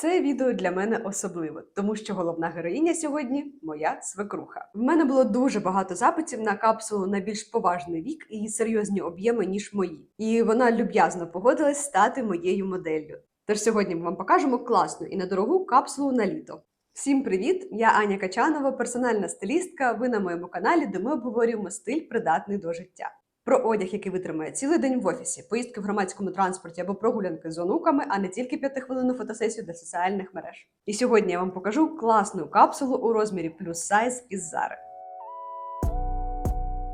Це відео для мене особливе, тому що головна героїня сьогодні моя свекруха. В мене було дуже багато запитів на капсулу на більш поважний вік і серйозні об'єми, ніж мої. І вона люб'язно погодилась стати моєю моделлю. Тож сьогодні ми вам покажемо класну і недорогу капсулу на літо. Всім привіт! Я Аня Качанова, персональна стилістка. Ви на моєму каналі, де ми обговорюємо стиль, придатний до життя. Про одяг, який витримає цілий день в офісі, поїздки в громадському транспорті або прогулянки з онуками, а не тільки п'ятихвилинну фотосесію для соціальних мереж. І сьогодні я вам покажу класну капсулу у розмірі плюс сайз із Зари.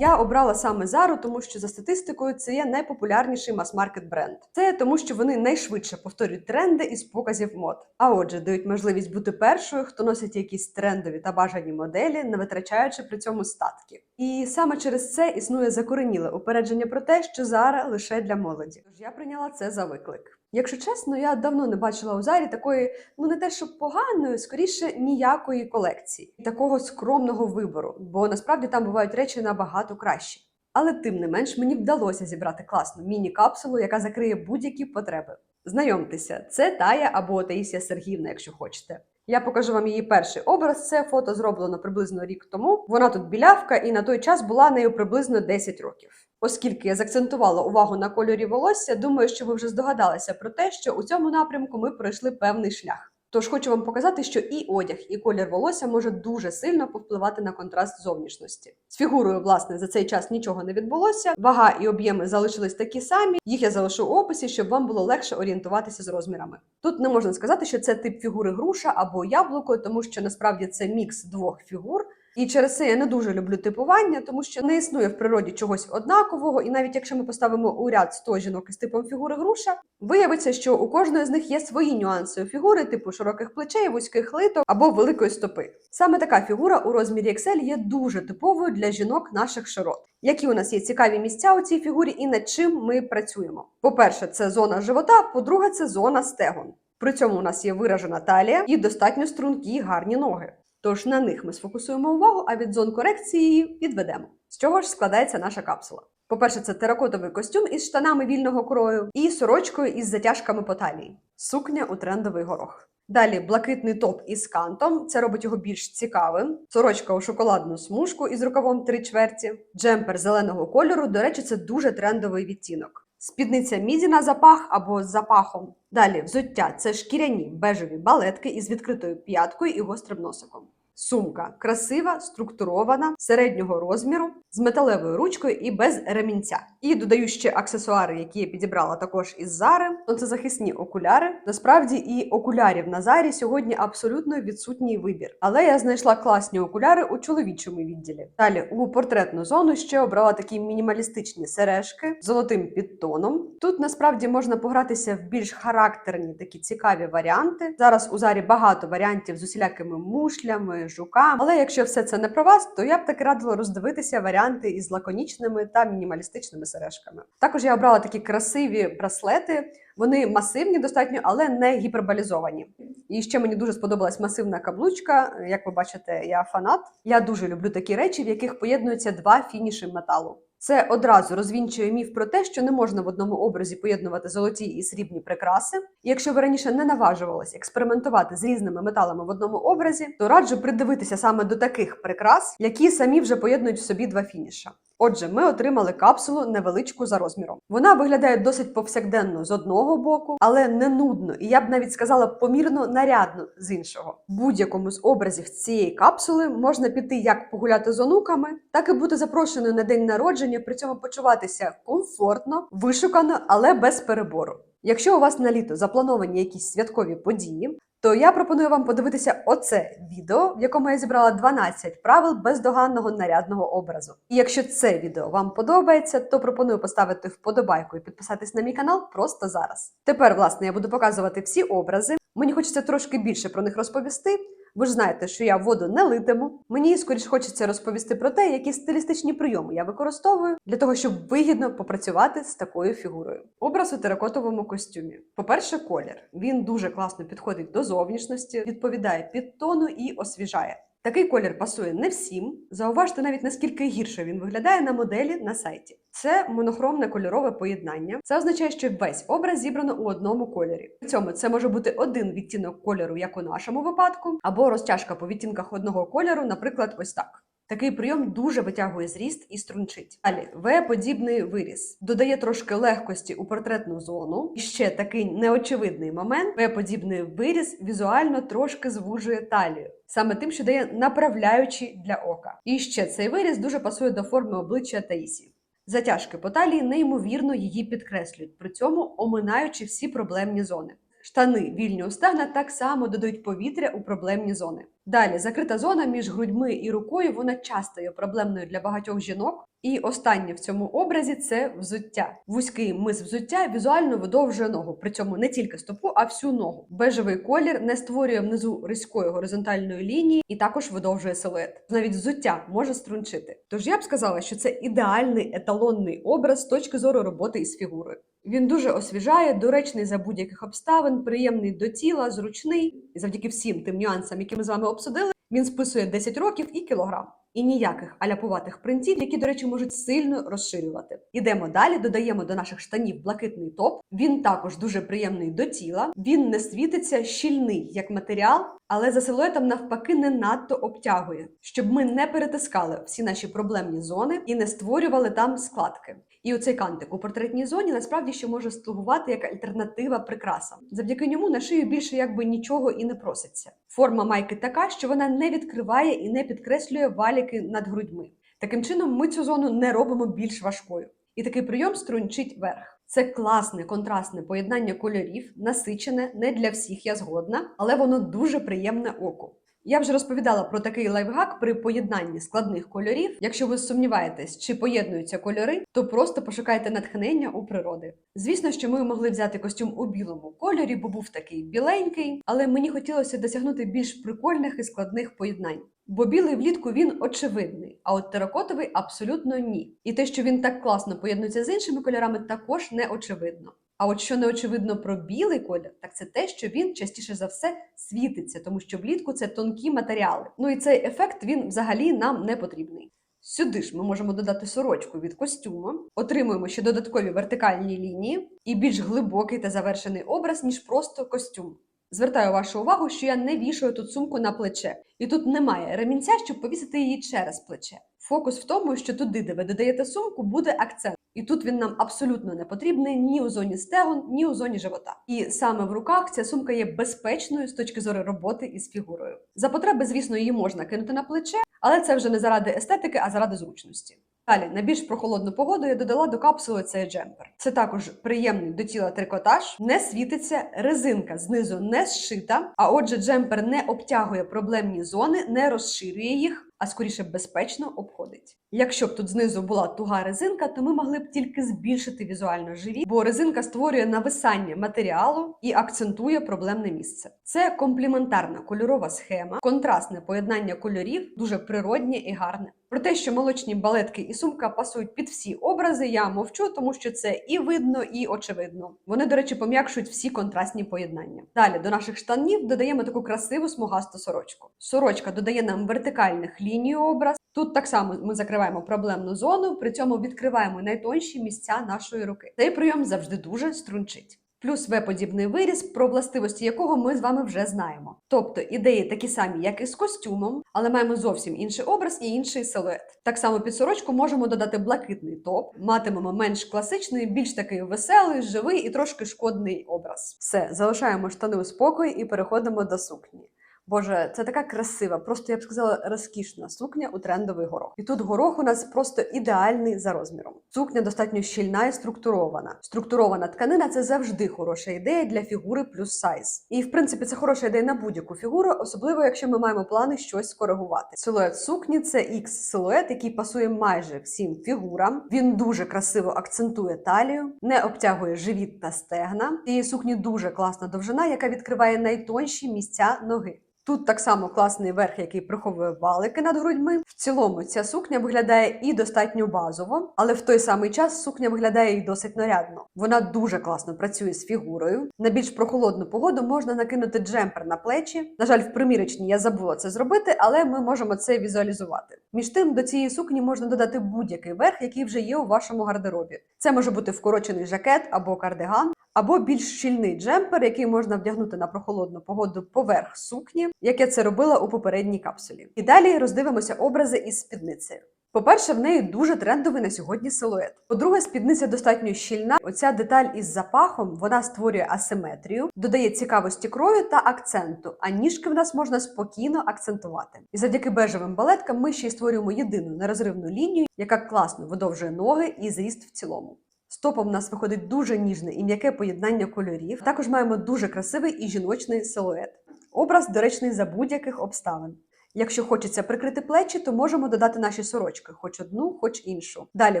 Я обрала саме Зару, тому що за статистикою це є найпопулярніший мас-маркет бренд. Це тому, що вони найшвидше повторюють тренди із показів мод. А отже, дають можливість бути першою, хто носить якісь трендові та бажані моделі, не витрачаючи при цьому статки. І саме через це існує закореніле упередження про те, що Зара лише для молоді. Тож я прийняла це за виклик. Якщо чесно, я давно не бачила у Зарі такої, ну не те, що поганої, скоріше ніякої колекції, такого скромного вибору, бо насправді там бувають речі набагато кращі. Але тим не менш мені вдалося зібрати класну міні-капсулу, яка закриє будь-які потреби. Знайомтеся, це Тая або Таїсія Сергіївна, якщо хочете. Я покажу вам її перший образ. Це фото зроблено приблизно рік тому. Вона тут білявка, і на той час була нею приблизно 10 років. Оскільки я закцентувала увагу на кольорі волосся, думаю, що ви вже здогадалися про те, що у цьому напрямку ми пройшли певний шлях. Тож хочу вам показати, що і одяг, і колір волосся може дуже сильно повпливати на контраст зовнішності. З фігурою, власне, за цей час нічого не відбулося. Вага і об'єми залишились такі самі. Їх я залишу у описі, щоб вам було легше орієнтуватися з розмірами. Тут не можна сказати, що це тип фігури груша або яблуко, тому що насправді це мікс двох фігур. І через це я не дуже люблю типування, тому що не існує в природі чогось однакового, і навіть якщо ми поставимо у ряд 100 жінок із типом фігури груша, виявиться, що у кожної з них є свої нюанси фігури, типу широких плечей, вузьких литок або великої стопи. Саме така фігура у розмірі XL є дуже типовою для жінок наших широт. Які у нас є цікаві місця у цій фігурі і над чим ми працюємо? По-перше, це зона живота, по-друге, це зона стегон. При цьому у нас є виражена талія і достатньо стрункі гарні ноги. Тож на них ми сфокусуємо увагу, а від зон корекції відведемо. З чого ж складається наша капсула? По-перше, це теракотовий костюм із штанами вільного крою і сорочкою із затяжками по талії. Сукня у трендовий горох. Далі блакитний топ із кантом, це робить його більш цікавим. Сорочка у шоколадну смужку із рукавом три чверті, джемпер зеленого кольору. До речі, це дуже трендовий відтінок. Спідниця міді на запах або з запахом. Далі взуття це шкіряні бежеві балетки із відкритою п'яткою і гострим носиком. Сумка красива, структурована, середнього розміру, з металевою ручкою і без ремінця. І додаю ще аксесуари, які я підібрала також із Зари. Сонцезахисні окуляри. Насправді і окулярів на зарі сьогодні абсолютно відсутній вибір. Але я знайшла класні окуляри у чоловічому відділі. Далі у портретну зону ще обрала такі мінімалістичні сережки з золотим підтоном. Тут насправді можна погратися в більш характерні такі цікаві варіанти. Зараз у зарі багато варіантів з усілякими мушлями, жуками. Але якщо все це не про вас, то я б таки радила роздивитися варіанти із лаконічними та мінімалістичними сережками. Також я обрала такі красиві браслети. Вони масивні достатньо, але не гіперболізовані. І ще мені дуже сподобалась масивна каблучка. Як ви бачите, я фанат. Я дуже люблю такі речі, в яких поєднуються два фініші металу. Це одразу розвінчує міф про те, що не можна в одному образі поєднувати золоті і срібні прикраси. І якщо ви раніше не наважувались експериментувати з різними металами в одному образі, то раджу придивитися саме до таких прикрас, які самі вже поєднують в собі два фініша. Отже, ми отримали капсулу невеличку за розміром. Вона виглядає досить повсякденно з одного боку, але не нудно, і я б навіть сказала помірно нарядно з іншого. В будь-якому з образів цієї капсули можна піти як погуляти з онуками, так і бути запрошеною на день народження, при цьому почуватися комфортно, вишукано, але без перебору. Якщо у вас на літо заплановані якісь святкові події, то я пропоную вам подивитися оце відео, в якому я зібрала 12 правил бездоганного нарядного образу. І якщо це відео вам подобається, то пропоную поставити вподобайку і підписатись на мій канал просто зараз. Тепер, власне, я буду показувати всі образи. Мені хочеться трошки більше про них розповісти. Ви ж знаєте, що я воду не литиму. Мені скоріш хочеться розповісти про те, які стилістичні прийоми я використовую для того, щоб вигідно попрацювати з такою фігурою. Образ у теракотовому костюмі. По-перше, колір. Він дуже класно підходить до зовнішності, відповідає підтону і освіжає. Такий колір пасує не всім. Зауважте навіть наскільки гірше він виглядає на моделі на сайті. Це монохромне кольорове поєднання. Це означає, що весь образ зібрано у одному кольорі. При цьому це може бути один відтінок кольору, як у нашому випадку, або розтяжка по відтінках одного кольору, наприклад, ось так. Такий прийом дуже витягує зріст і струнчить. Далі В-подібний виріс додає трошки легкості у портретну зону. І ще такий неочевидний момент: В-подібний виріс візуально трошки звужує талію, саме тим, що дає направляючі для ока. І ще цей виріс дуже пасує до форми обличчя Таїсі. Затяжки по талії неймовірно її підкреслюють, при цьому оминаючи всі проблемні зони. Штани вільні у стегна так само додають повітря у проблемні зони. Далі закрита зона між грудьми і рукою вона часто є проблемною для багатьох жінок. І останнє в цьому образі це взуття. Вузький мис взуття візуально видовжує ногу, при цьому не тільки стопу, а всю ногу. Бежевий колір не створює внизу різкої горизонтальної лінії і також видовжує силует. Навіть взуття може струнчити. Тож я б сказала, що це ідеальний еталонний образ з точки зору роботи із фігурою. Він дуже освіжає, доречний за будь-яких обставин, приємний до тіла, зручний. І завдяки всім тим нюансам, які ми з вами обсудили, він списує 10 років і кілограм. І ніяких аляпуватих принтів, які, до речі, можуть сильно розширювати. Ідемо далі, додаємо до наших штанів блакитний топ. Він також дуже приємний до тіла. Він не світиться, щільний як матеріал, але за силуетом навпаки не надто обтягує, щоб ми не перетискали всі наші проблемні зони і не створювали там складки. І оцей кантик у портретній зоні насправді ще може слугувати як альтернатива прикрасам. Завдяки ньому на шию більше якби нічого і не проситься. Форма майки така, що вона не відкриває і не підкреслює валіки над грудьми. Таким чином, ми цю зону не робимо більш важкою. І такий прийом струнчить верх. Це класне контрастне поєднання кольорів, насичене, не для всіх я згодна, але воно дуже приємне оку. Я вже розповідала про такий лайфхак при поєднанні складних кольорів. Якщо ви сумніваєтесь, чи поєднуються кольори, то просто пошукайте натхнення у природи. Звісно, що ми могли взяти костюм у білому кольорі, бо був такий біленький, але мені хотілося досягнути більш прикольних і складних поєднань. Бо білий влітку він очевидний, а от теракотовий абсолютно ні. І те, що він так класно поєднується з іншими кольорами, також не очевидно. А от що не очевидно про білий колір, так це те, що він частіше за все світиться, тому що влітку це тонкі матеріали. Ну і цей ефект він взагалі нам не потрібний. Сюди ж ми можемо додати сорочку від костюму, отримуємо ще додаткові вертикальні лінії і більш глибокий та завершений образ, ніж просто костюм. Звертаю вашу увагу, що я не вішаю тут сумку на плече, і тут немає ремінця, щоб повісити її через плече. Фокус в тому, що туди, де ви додаєте сумку, буде акцент. І тут він нам абсолютно не потрібний ні у зоні стегон, ні у зоні живота. І саме в руках ця сумка є безпечною з точки зору роботи із фігурою. За потреби, звісно, її можна кинути на плече, але це вже не заради естетики, а заради зручності. Далі, на більш прохолодну погоду я додала до капсули цей джемпер. Це також приємний до тіла трикотаж, не світиться, резинка знизу не зшита. А отже, джемпер не обтягує проблемні зони, не розширює їх. А скоріше безпечно обходить. Якщо б тут знизу була туга резинка, то ми могли б тільки збільшити візуально живіт, бо резинка створює нависання матеріалу і акцентує проблемне місце. Це компліментарна кольорова схема, контрастне поєднання кольорів, дуже природнє і гарне. Про те, що молочні балетки і сумка пасують під всі образи, я мовчу, тому що це і видно, і очевидно. Вони, до речі, пом'якшують всі контрастні поєднання. Далі до наших штанів додаємо таку красиву смугасту сорочку. Сорочка додає нам вертикальних ліній образ. Тут так само ми закриваємо проблемну зону, при цьому відкриваємо найтонші місця нашої руки. Цей прийом завжди дуже струнчить. Плюс В-подібний виріз, про властивості якого ми з вами вже знаємо. Тобто ідеї такі самі, як і з костюмом, але маємо зовсім інший образ і інший силует. Так само під сорочку можемо додати блакитний топ, матимемо менш класичний, більш такий веселий, живий і трошки шкодний образ. Все, залишаємо штани у спокої і переходимо до сукні. Боже, це така красива, просто я б сказала, розкішна сукня у трендовий горох. І тут горох у нас просто ідеальний за розміром. Сукня достатньо щільна і структурована. Структурована тканина це завжди хороша ідея для фігури плюс сайз. І в принципі це хороша ідея на будь-яку фігуру, особливо якщо ми маємо плани щось скоригувати. Силует сукні це x силует, який пасує майже всім фігурам. Він дуже красиво акцентує талію, не обтягує живіт та стегна. Цієї сукні дуже класна довжина, яка відкриває найтонші місця ноги. Тут так само класний верх, який приховує валики над грудьми. В цілому ця сукня виглядає і достатньо базово, але в той самий час сукня виглядає і досить нарядно. Вона дуже класно працює з фігурою. На більш прохолодну погоду можна накинути джемпер на плечі. На жаль, в примірочні я забула це зробити, але ми можемо це візуалізувати. Між тим, до цієї сукні можна додати будь-який верх, який вже є у вашому гардеробі. Це може бути вкорочений жакет або кардиган, або більш щільний джемпер, який можна вдягнути на прохолодну погоду поверх сукні, як я це робила у попередній капсулі. І далі роздивимося образи із спідницею. По-перше, в неї дуже трендовий на сьогодні силует. По-друге, спідниця достатньо щільна. Оця деталь із запахом вона створює асиметрію, додає цікавості крою та акценту, а ніжки в нас можна спокійно акцентувати. І завдяки бежевим балеткам ми ще й створюємо єдину нерозривну лінію, яка класно видовжує ноги і зріст в цілому. Стопом у нас виходить дуже ніжне і м'яке поєднання кольорів. Також маємо дуже красивий і жіночний силует. Образ доречний за будь-яких обставин. Якщо хочеться прикрити плечі, то можемо додати наші сорочки, хоч одну, хоч іншу. Далі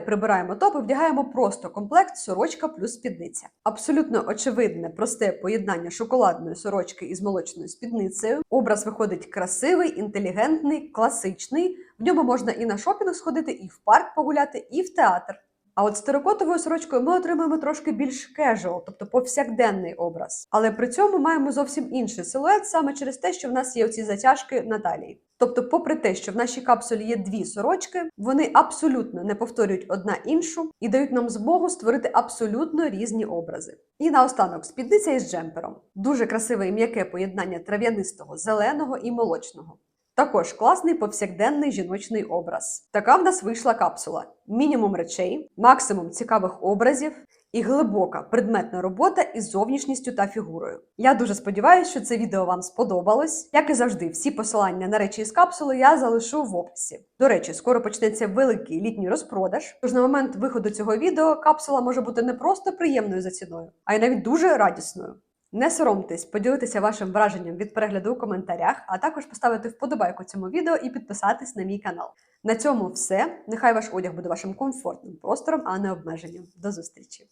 прибираємо топ і вдягаємо просто комплект сорочка плюс спідниця. Абсолютно очевидне, просте поєднання шоколадної сорочки із молочною спідницею. Образ виходить красивий, інтелігентний, класичний. В ньому можна і на шопінг сходити, і в парк погуляти, і в театр. А от з теракотовою сорочкою ми отримаємо трошки більш кежуал, тобто повсякденний образ. Але при цьому маємо зовсім інший силует саме через те, що в нас є оці затяжки на талії. Тобто, попри те, що в нашій капсулі є дві сорочки, вони абсолютно не повторюють одна іншу і дають нам змогу створити абсолютно різні образи. І наостанок спідниця із джемпером. Дуже красиве і м'яке поєднання трав'янистого, зеленого і молочного. Також класний повсякденний жіночний образ. Така в нас вийшла капсула: мінімум речей, максимум цікавих образів і глибока предметна робота із зовнішністю та фігурою. Я дуже сподіваюся, що це відео вам сподобалось. Як і завжди, всі посилання на речі із капсули я залишу в описі. До речі, скоро почнеться великий літній розпродаж. Тож на момент виходу цього відео капсула може бути не просто приємною за ціною, а й навіть дуже радісною. Не соромтесь поділитися вашим враженням від перегляду у коментарях, а також поставити вподобайку цьому відео і підписатись на мій канал. На цьому все. Нехай ваш одяг буде вашим комфортним простором, а не обмеженням. До зустрічі!